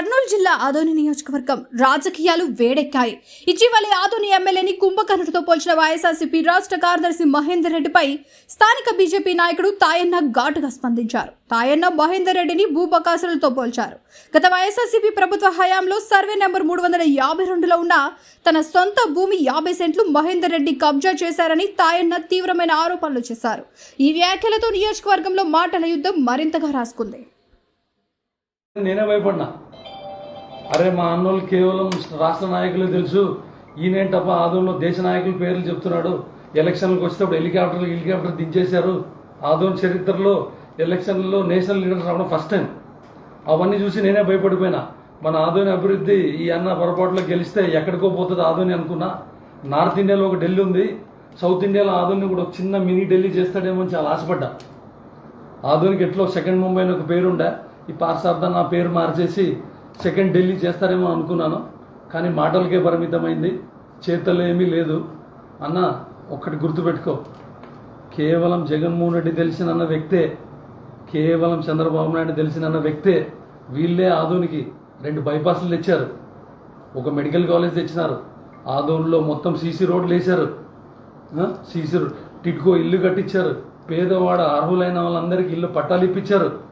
కర్నూలు జిల్లా ఆదోని నియోజకవర్గం రాజకీయాలు వేడెక్కాయి. ఇటీవలే ఆదోని ఎమ్మెల్యేని కుంభకర్ణుడితో పోల్చిన వైఎస్ఆర్సీపీ రాష్ట్ర కార్యదర్శి మహేందర్ రెడ్డిపై స్థానిక బీజేపీ నాయకుడు తాయన్న ఘాటుగా స్పందించారు. తాయన్న మహేందర్ రెడ్డిని భూబకాసులతో పోల్చారు. గత వైఎస్ఆర్సీపీ ప్రభుత్వ హయాంలో సర్వే నెంబర్ మూడు వందల యాభై రెండులో ఉన్న తన సొంత భూమి యాభై సెంట్లు మహేందర్ రెడ్డి కబ్జా చేశారని తాయన్న తీవ్రమైన ఆరోపణలు చేశారు. ఈ వ్యాఖ్యలతో నియోజకవర్గంలో మాటల యుద్ధం మరింతగా రాసుకుంది. నేనే భయపడినా? అరే మా అన్నోళ్ళు కేవలం రాష్ట్ర నాయకులే తెలుసు. ఈయనేంటప్ప ఆదోన్లో దేశ నాయకుల పేర్లు చెప్తున్నాడు. ఎలక్షన్లకు వచ్చేటప్పుడు హెలికాప్టర్లు హెలికాప్టర్ దించేశారు. ఆదోన్ చరిత్రలో ఎలక్షన్లలో నేషనల్ లీడర్స్ రావడం ఫస్ట్ టైం అవన్నీ చూసి నేనే భయపడిపోయినా. మన ఆదోని అభివృద్ధి ఈ అన్న పొరపాటులో గెలిస్తే ఎక్కడికో పోతుంది ఆదోని అనుకున్నా. నార్త్ ఇండియాలో ఒక ఢిల్లీ ఉంది. సౌత్ ఇండియాలో ఆదోని కూడా ఒక చిన్న మినీ ఢిల్లీ చేస్తాడేమో అని చాలా ఆశపడ్డా. ఆధునిక ఎట్లో సెకండ్ ముంబై అని ఒక పేరుండే. ఈ పార్సార్థం నా పేరు మార్చేసి సెకండ్ ఢిల్లీ చేస్తారేమో అనుకున్నాను కానీ మాటలకే పరిమితమైంది. చేతల్లో ఏమీ లేదు. అన్న ఒక్కటి గుర్తుపెట్టుకో. కేవలం జగన్మోహన్ రెడ్డి తెలిసినన్న వ్యక్తే కేవలం చంద్రబాబు నాయుడు తెలిసినన్న వ్యక్తే వీళ్ళే ఆదోనికి రెండు బైపాస్లు తెచ్చారు. ఒక మెడికల్ కాలేజ్ తెచ్చినారు. ఆదోన్లో మొత్తం సీసీ రోడ్లు వేశారు. సీసీ రోడ్ టిట్కో ఇల్లు కట్టించారు. పేదవాడ అర్హులైన వాళ్ళందరికీ ఇల్లు పట్టాలు ఇప్పించారు.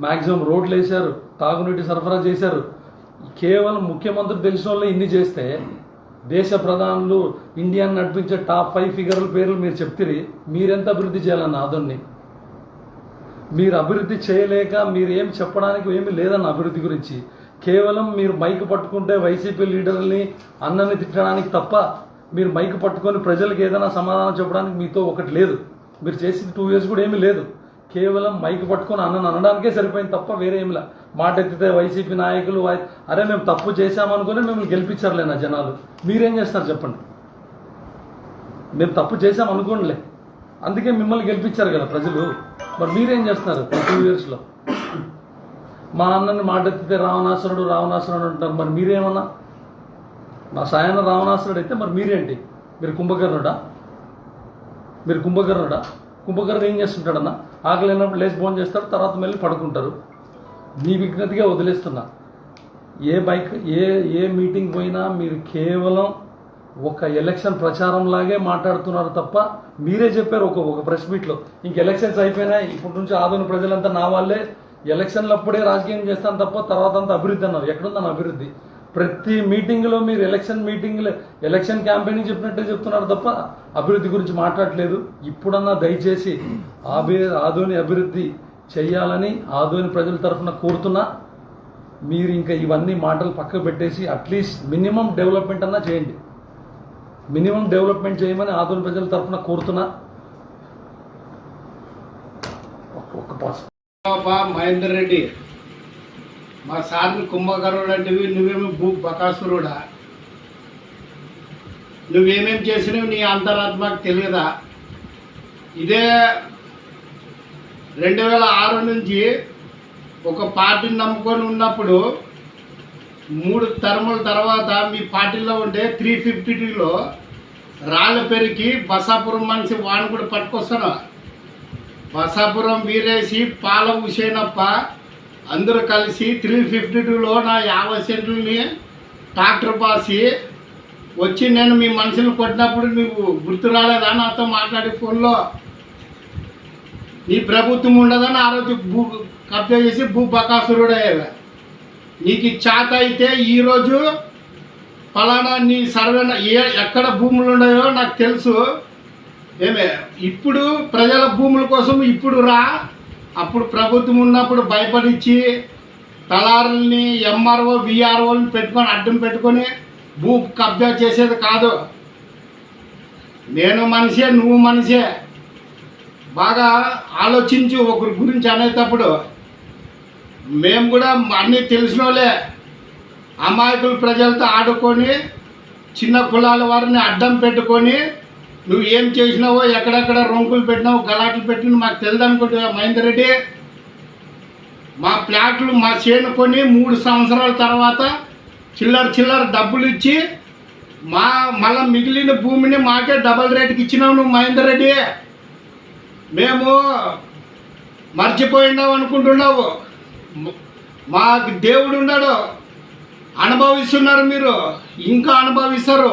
మ్యాక్సిమం రోడ్లు వేశారు తాగునీటి సరఫరా చేశారు. కేవలం ముఖ్యమంత్రి తెలిసిన వాళ్ళు ఇన్ని చేస్తే దేశ ప్రధానులు ఇండియాని నడిపించే టాప్ ఫైవ్ ఫిగర్ల పేర్లు మీరు చెప్తిరి మీరెంత అభివృద్ధి చేయాలన్న ఆదోన్ని మీరు అభివృద్ధి చేయలేక మీరు ఏం చెప్పడానికి ఏమీ లేదన్న అభివృద్ధి గురించి. కేవలం మీరు మైక్ పట్టుకుంటే వైసీపీ లీడర్ని అన్నని తిట్టడానికి తప్ప మీరు మైక్ పట్టుకొని ప్రజలకు ఏదైనా సమాధానం చెప్పడానికి మీతో ఒకటి లేదు. మీరు చేసింది టూ ఇయర్స్ కూడా ఏమీ లేదు. కేవలం మైక్ పట్టుకొని అన్నను అనడానికే సరిపోయింది తప్ప వేరే ఏమి మాట ఎత్తితే వైసీపీ నాయకులు వై- అరే మేము తప్పు చేశామనుకుని మిమ్మల్ని గెలిపించారులే నా జనాలు. మీరేం చేస్తారు చెప్పండి. మేము తప్పు చేసాం అనుకోండిలే అందుకే మిమ్మల్ని గెలిపించారు కదా ప్రజలు. మరి మీరేం చేస్తున్నారు టూ ఇయర్స్లో మా అన్నని మాట ఎత్తితే రావణాసురుడు రావణాసురుడు అంటారు. మరి మీరేమన్నా? మా సాయన రావణాసురుడు అయితే మరి మీరేంటి? మీరు కుంభకర్ణుడా? మీరు కుంభకర్ణుడా? కుంభకర్ణుడు ఏం చేస్తుంటాడన్నా? ఆకలి అయినప్పుడు లేచి భోజనం చేస్తారు తర్వాత మళ్ళీ పడుకుంటారు. మీ విజ్ఞతగా వదిలేస్తున్నా. ఏ బైక్ ఏ ఏ మీటింగ్ పోయినా మీరు కేవలం ఒక ఎలక్షన్ ప్రచారం లాగే మాట్లాడుతున్నారు తప్ప మీరే చెప్పారు ఒక ఒక ప్రెస్ మీట్లో. ఇంక ఎలక్షన్స్ అయిపోయినాయి ఇప్పటి నుంచి ఆదోని ప్రజలంతా నా వాళ్ళే. ఎలక్షన్లప్పుడే రాజకీయం చేస్తాను తప్ప తర్వాత అంతా అభివృద్ధి అన్నారు. ఎక్కడుందన్న అభివృద్ధి? ప్రతి మీటింగ్లో మీరు ఎలక్షన్ మీటింగ్లు ఎలక్షన్ క్యాంపెయినింగ్ చెప్పినట్టే చెప్తున్నారు తప్ప అభివృద్ధి గురించి మాట్లాడలేదు. ఇప్పుడన్నా దయచేసి ఆబే ఆదోని అభివృద్ధి చేయాలని ఆధోని ప్రజల తరఫున కోరుతున్నా. మీరు ఇంకా ఇవన్నీ మాటలు పక్కకు పెట్టేసి అట్లీస్ట్ మినిమం డెవలప్మెంట్ అన్నా చేయండి. మినిమం డెవలప్మెంట్ చేయమని ఆధునిక ప్రజల తరఫున కోరుతున్నా. ఒక్క- పాస్. మహేందర్ రెడ్డి. మా సార్ని కుంభకరుడు అంటివి నువ్వేమో భూ బకాసురుడా. నువ్వేమేమి చేసినవి నీ అంతరాత్మకు తెలియదా? ఇదే రెండు వేల ఆరు నుంచి ఒక పార్టీని నమ్ముకొని ఉన్నప్పుడు మూడు తరముల తర్వాత మీ పార్టీలో ఉండే త్రీ ఫిఫ్టీ టూలో రాళ్ళు పెరిగి బసాపురం మనిషి వాణి కూడా పట్టుకొస్తాను బసాపురం వీరేసి పాల ఉసేనప్ప అందరూ కలిసి త్రీ ఫిఫ్టీ టూలో నా యాభై సెంట్లని ట్రాక్టర్ పాసి వచ్చి నేను మీ మనుషులు కొట్టినప్పుడు నువ్వు గుర్తు రాలేదా నాతో మాట్లాడి ఫోన్లో? నీ ప్రభుత్వం ఉండదని ఆ రోజు భూ కబ్జా చేసి భూ బకాసురుడయ్యేవా. నీకు చేత అయితే ఈరోజు ఫలానా నీ సర్వే ఏ ఎక్కడ భూములు ఉన్నాయో నాకు తెలుసు. ఏమే ఇప్పుడు ప్రజల భూముల కోసం ఇప్పుడు రా. అప్పుడు ప్రభుత్వం ఉన్నప్పుడు భయపడిచ్చి తలారుల్ని ఎంఆర్ఓ విఆర్ఓని పెట్టుకొని అడ్డం పెట్టుకొని భూ కబ్జా చేసేది కాదు. నేను మనిషే నువ్వు మనిషే. బాగా ఆలోచించి ఒకరి గురించి అనేటప్పుడు మేము కూడా అన్నీ తెలిసిన వాళ్ళే అమాయకులు ప్రజలతో ఆడుకొని చిన్న కులాల వారిని అడ్డం పెట్టుకొని నువ్వు ఏం చేసినావో ఎక్కడెక్కడ రొంకులు పెట్టినావు గలాట్లు పెట్టినావు మాకు తెలియదు అనుకుంటే మహేందర్ రెడ్డి? మా ప్లాట్లు మా చేను కొని మూడు సంవత్సరాల తర్వాత చిల్లర చిల్లర డబ్బులు ఇచ్చి మా మళ్ళీ మిగిలిన భూమిని మాకే డబల్ రేట్కి ఇచ్చినావు నువ్వు మహేందర్ రెడ్డి. మేము మర్చిపోయినావు అనుకుంటున్నావు. మాకు దేవుడు ఉన్నాడు అనుభవిస్తున్నారు మీరు ఇంకా అనుభవిస్తారు.